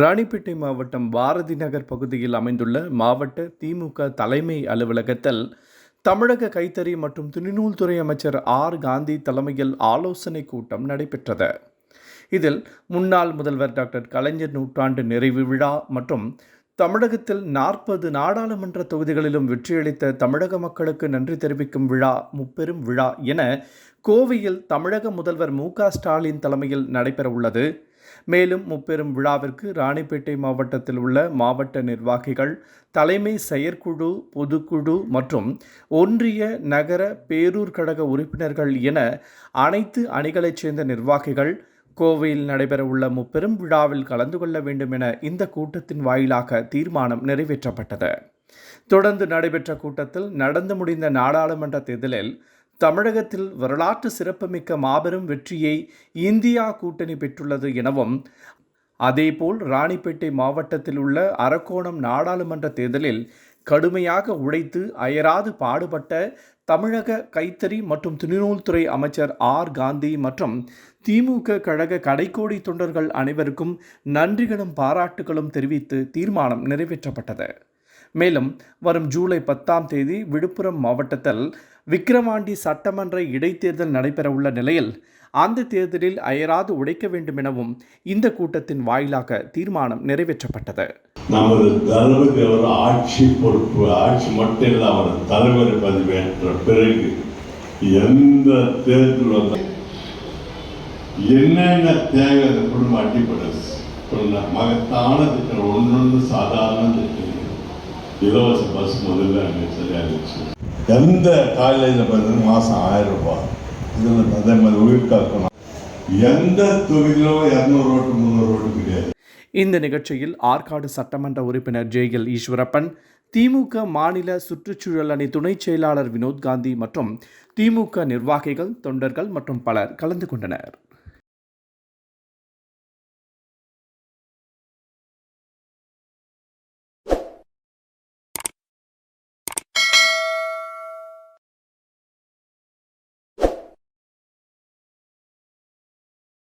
ராணிப்பேட்டை மாவட்டம் பாரதி நகர் பகுதியில் அமைந்துள்ள மாவட்ட திமுக தலைமை அலுவலகத்தில் தமிழக கைத்தறி மற்றும் துணிநூல்துறை அமைச்சர் ஆர். காந்தி தலைமையில் ஆலோசனை கூட்டம் நடைபெற்றது. இதில் முன்னாள் முதல்வர் டாக்டர் கலைஞர் நூற்றாண்டு நிறைவு விழா மற்றும் தமிழகத்தில் நாற்பது நாடாளுமன்ற தொகுதிகளிலும் வெற்றியளித்த தமிழக மக்களுக்கு நன்றி தெரிவிக்கும் விழா முப்பெரும் விழா என கோவையில் தமிழக முதல்வர் மு ஸ்டாலின் தலைமையில் நடைபெறவுள்ளது. மேலும் முப்பெரும் விழாவிற்கு ராணிப்பேட்டை மாவட்டத்தில் உள்ள மாவட்ட நிர்வாகிகள் தலைமை செயற்குழு பொதுக்குழு மற்றும் ஒன்றிய நகர பேரூர் கழக உறுப்பினர்கள் என அனைத்து அணிகளைச் சேர்ந்த நிர்வாகிகள் கோவையில் நடைபெறவுள்ள முப்பெரும் விழாவில் கலந்து கொள்ள வேண்டும் என இந்த கூட்டத்தின் வாயிலாக தீர்மானம் நிறைவேற்றப்பட்டது. தொடர்ந்து நடைபெற்ற கூட்டத்தில் நடந்து முடிந்த நாடாளுமன்ற தேர்தலில் தமிழகத்தில் வரலாற்று சிறப்புமிக்க மாபெரும் வெற்றியை இந்தியா கூட்டணி பெற்றுள்ளது எனவும் அதேபோல் ராணிப்பேட்டை மாவட்டத்தில் உள்ள அரக்கோணம் நாடாளுமன்ற தேர்தலில் கடுமையாக உழைத்து அயராது பாடுபட்ட தமிழக கைத்தறி மற்றும் துணிநூல்துறை அமைச்சர் ஆர். காந்தி மற்றும் திமுக கழக கடைக்கோடி தொண்டர்கள் அனைவருக்கும் நன்றிகளும் பாராட்டுகளும் தெரிவித்து தீர்மானம் நிறைவேற்றப்பட்டது. மேலும் வரும் ஜூலை பத்தாம் தேதி விழுப்புரம் மாவட்டத்தில் விக்கிரவாண்டி சட்டமன்ற இடைத்தேர்தல் நடைபெறவுள்ள நிலையில் அந்த தேர்தலில் அயராது உழைக்க வேண்டும் எனவும் இந்த கூட்டத்தின் வாயிலாக தீர்மானம் நிறைவேற்றப்பட்டது. நமது தளபதி அவர் ஆட்சி பொறுப்பு ஆட்சி மட்டும் இல்லை அவர் தலைவர் பதவியேற்ற பிறகு எந்த தேர்தல் என்னென்ன தேவை குடும்ப அடிப்படை. மகத்தான திட்டம் ஒன்று சாதாரண திட்டம். இலவச பஸ் முதல்ல அங்கே சரியாக இருந்துச்சு எந்த காலேஜில் பார்த்தீங்கன்னா மாதம் ஆயிரம் ரூபாய். இதில் அதே மாதிரி உயிர் காக்கணும். எந்த தொகுதியிலும் இரநூறு ரோட்டு முந்நூறு ரோட்டு கிடையாது. இந்த நிகழ்ச்சியில் ஆற்காடு சட்டமன்ற உறுப்பினர் ஜே எல் ஈஸ்வரப்பன் திமுக மாநில சுற்றுச்சூழல் அணி துணைச் செயலாளர் வினோத் காந்தி மற்றும் திமுக நிர்வாகிகள் தொண்டர்கள் மற்றும் பலர் கலந்து கொண்டனர்.